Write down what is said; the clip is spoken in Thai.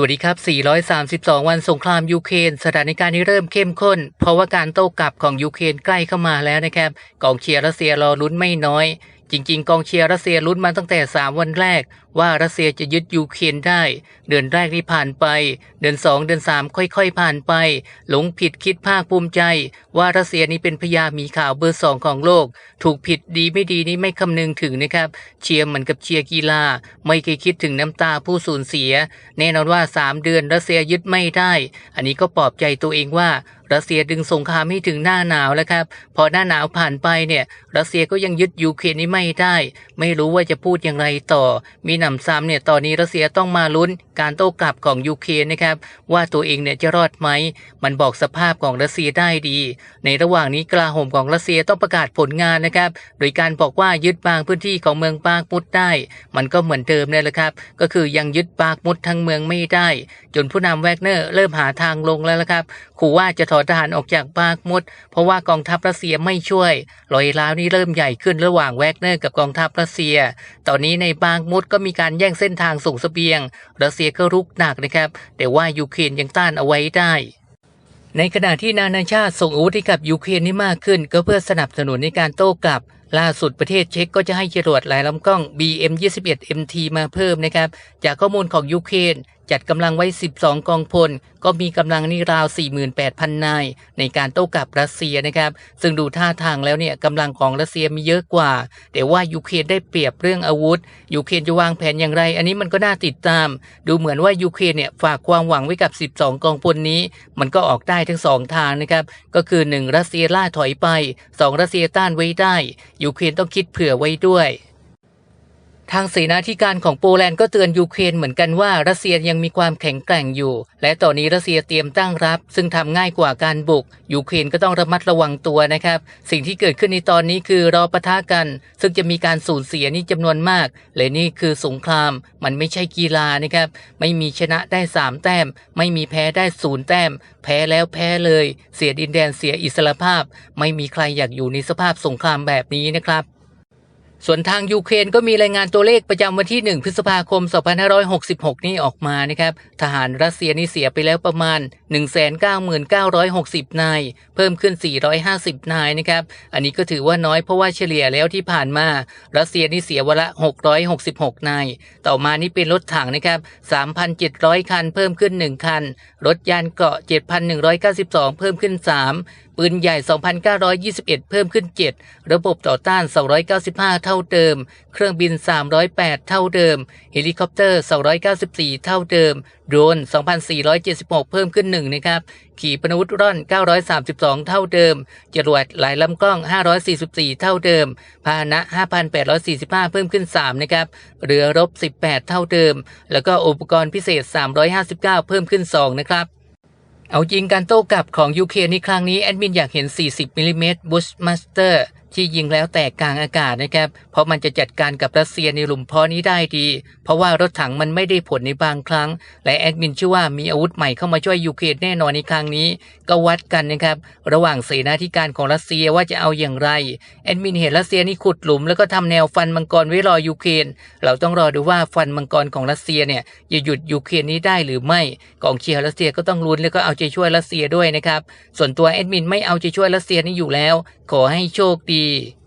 สวัสดีครับ 432 วันสงครามยูเครนสถานการณ์นี้เริ่มเข้มข้น เพราะว่าการโต้กลับของยูเครนใกล้เข้ามาแล้วนะครับกองเชียร์รัสเซียรอลุ้นไม่น้อย จริง ๆ กองเชียร์รัสเซียลุ้นมาตั้งแต่ 3 วันแรก ว่ารัสเซียจะยึดยูเครนได้ เดือนแรกที่ผ่านไป เดือน 2 เดือน 3 ค่อยๆ ผ่านไป หลงผิดคิดภาคภูมิใจ ว่ารัสเซียนี้เป็นพญามีข่าวเบอร์สองของโลก ถูกผิดดีไม่ดีนี้ไม่คำนึงถึงนะครับ เชียร์เหมือนกับเชียร์กีฬา ไม่เคยคิดถึงน้ำตาผู้สูญเสีย แน่นอนว่า 3 เดือนรัสเซียยึดไม่ได้ อันนี้ก็ปลอบใจตัวเองว่า รัสเซียดึงสงครามให้ถึงหน้าหนาวแล้วครับ พอหน้าหนาวผ่านไปเนี่ย รัสเซียก็ยังยึดยูเครนนี้ไม่ได้ ไม่รู้ว่าจะพูดอย่างไรต่อ มีหนำซ้ำเนี่ยตอนนี้รัสเซียต้องมาลุ้นการโต้กลับของยูเครนนะครับ ว่าตัวเองเนี่ยจะรอดไหม มันบอกสภาพของรัสเซียได้ดี ในระหว่างนี้กลาโหมของรัสเซียต้องประกาศผลงานนะครับ โดยการบอกว่ายึดบางพื้นที่ของเมืองปากมุดได้ มันก็เหมือนเดิมเนี่ยแหละครับ ก็คือยังยึดปากมุดทั้งเมืองไม่ได้ จนผู้นำแวกเนอร์เริ่มหาทางลงแล้วละครับขู่ว่าจะถอนทหารออกจากปากมุด เพราะว่ากองทัพรัสเซียไม่ช่วย รอยร้าวนี้เริ่มใหญ่ขึ้นระหว่างแวกเนอร์กับกองทัพรัสเซีย ตอนนี้ในบางมุดก็มีการแย่งเส้นทางส่งเสบียง รัสเซียก็รุกหนักนะครับ แต่ว่ายูเครนยังต้านเอาไว้ได้ในขณะที่นานาชาติส่งอาวุธให้กับยูเครนนี่มากขึ้น ก็เพื่อสนับสนุนในการโต้กลับ ล่าสุดประเทศเช็กก็จะให้จรวดหลายลำกล้อง BM21 MT มาเพิ่มนะครับ จากข้อมูลของยูเครน จัดกำลังไว้ 12 กองพล ก็มีกำลังนี่ราว 48,000 นาย ในการโต้กลับรัสเซียนะครับ ซึ่งดูท่าทางแล้วเนี่ยกำลังของรัสเซียมีเยอะกว่า แต่ว่ายูเครนได้เปรียบเรื่องอาวุธ ยูเครนจะวางแผนอย่างไร อันนี้มันก็น่าติดตาม ดูเหมือนว่ายูเครนเนี่ยฝากความหวังไว้กับ 12 กองพลนี้ มันก็ออกได้ทั้งสองทางนะครับ ก็คือ 1 รัสเซียล่าถอยไป 2 รัสเซียต้านไว้ได้ ยูเครนต้องคิดเผื่อไว้ด้วย ทางเสนาธิการของโปแลนด์ก็เตือนยูเครนเหมือนกันว่ารัสเซียยังมีความแข็งแกร่งอยู่ และตอนนี้รัสเซียเตรียมตั้งรับ ซึ่งทำง่ายกว่าการบุก ยูเครนก็ต้องระมัดระวังตัวนะครับ สิ่งที่เกิดขึ้นในตอนนี้คือรอปะทะกัน ซึ่งจะมีการสูญเสียนี่จำนวนมากและนี่คือสงคราม มันไม่ใช่กีฬานะครับ ไม่มีชนะได้ 3 แต้ม ไม่มีแพ้ได้ศูนย์แต้ม แพ้แล้วแพ้เลย เสียดินแดนเสียอิสรภาพ ไม่มีใครอยากอยู่ในสภาพสงครามแบบนี้นะครับ ส่วนทางยูเครนก็มีรายงานตัวเลขประจำวันที่ 1 พฤษภาคม 2566 นี้ออกมานะครับ ทหารรัสเซียนี่เสียไปแล้วประมาณ 199,960 นาย เพิ่มขึ้น 450 นายนะครับ อันนี้ก็ถือว่าน้อยเพราะว่าเฉลี่ยแล้วที่ผ่านมา รัสเซียนี่เสียวันละ 666 นาย ต่อมานี่เป็นรถถังนะครับ 3,700 คัน เพิ่มขึ้น 1 คัน รถยานเกราะ 7,192 เพิ่มขึ้น 3 ปืนใหญ่ 2,921 เพิ่มขึ้น 7 ระบบต่อต้าน 295 เท่าเดิม เครื่องบิน 308 เท่าเดิม เฮลิคอปเตอร์ 294 เท่าเดิม โดรน 2,476 เพิ่มขึ้น 1 นะครับ ขีปนาวุธร่อน 932 เท่าเดิม จรวดหลายลำกล้อง 544 เท่าเดิม พาหนะ 5,845 เพิ่มขึ้น 3 นะครับ เรือรบ 18 เท่าเดิม แล้วก็อุปกรณ์พิเศษ 359 เพิ่มขึ้น 2 นะครับ เอาจริงการโต้กลับของยูเครนในครั้งนี้ แอดมินอยากเห็น 40มิลิเมตรบุชมาสเตอร์ ที่ยิงแล้วแตกกลางอากาศนะครับ เพราะมันจะจัดการกับรัสเซียในหลุมพาะนี้ได้ดี เพราะว่ารถถังมันไม่ได้ผลในบางครั้ง และแอดมินเชื่อว่ามีอาวุธใหม่เข้ามาช่วยยูเครนแน่นอนในครั้งนี้ ก็วัดกันนะครับ ระหว่างเสนาธิการของรัสเซียว่าจะเอาอย่างไรแอดมินเห็นรัสเซียนี่ขุดหลุม แล้วก็ทำแนวฟันมังกรไว้รอยูเครนเราต้องรอดูว่าฟันมังกรของรัสเซียเนี่ยจะหยุดยูเครนนี้ได้หรือไม่กองเชียร์รัสเซียก็ต้องลุ้นแล้วก็เอาใจช่วยรัสเซียด้วยนะครับส่วนตัวแอดมินไม่เอาใจช่วยรัสเซียนี่อยู่แล้ว ขอให้โชคดี di